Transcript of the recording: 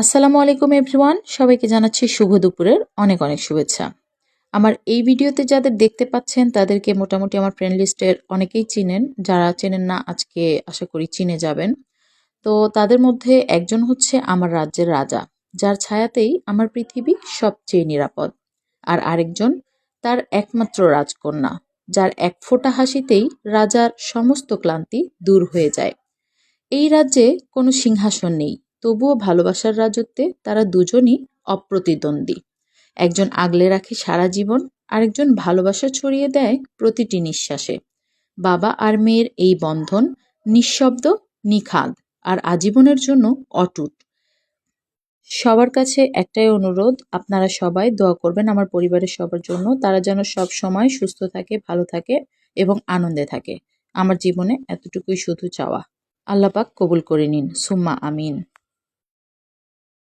আসসালামু আলাইকুম, এভরিওয়ান। সবাইকে জানাচ্ছি শুভ দুপুরের অনেক অনেক শুভেচ্ছা। আমার এই ভিডিওতে যাদের দেখতে পাচ্ছেন, তাদেরকে মোটামুটি আমার ফ্রেন্ড লিস্টের অনেকেই চিনেন। যারা চেনেন না, আজকে আশা করি চিনে যাবেন। তো তাদের মধ্যে একজন হচ্ছে আমার রাজ্যের রাজা, যার ছায়াতেই আমার পৃথিবী সবচেয়ে নিরাপদ। আর আরেকজন তার একমাত্র রাজকন্যা, যার এক ফোঁটা হাসিতেই রাজার সমস্ত ক্লান্তি দূর হয়ে যায়। এই রাজ্যে কোনো সিংহাসন নেই তবুও ভালোবাসার রাজত্বে তারা দুজনই অপ্রতিদ্বন্দ্বী। একজন আগলে রাখে সারা জীবন, আরেকজন ভালোবাসা ছড়িয়ে দেয় প্রতিটি নিঃশ্বাসে। বাবা আর মেয়ের এই বন্ধন নিঃশব্দ, নিখাদ আর আজীবনের জন্য অটুট। সবার কাছে একটাই অনুরোধ, আপনারা সবাই দোয়া করবেন আমার পরিবারের সবার জন্য, তারা যেন সব সময় সুস্থ থাকে, ভালো থাকে এবং আনন্দে থাকে। আমার জীবনে এতটুকুই শুধু চাওয়া। আল্লাপাক কবুল করে নিন। সুম্মা আমিন।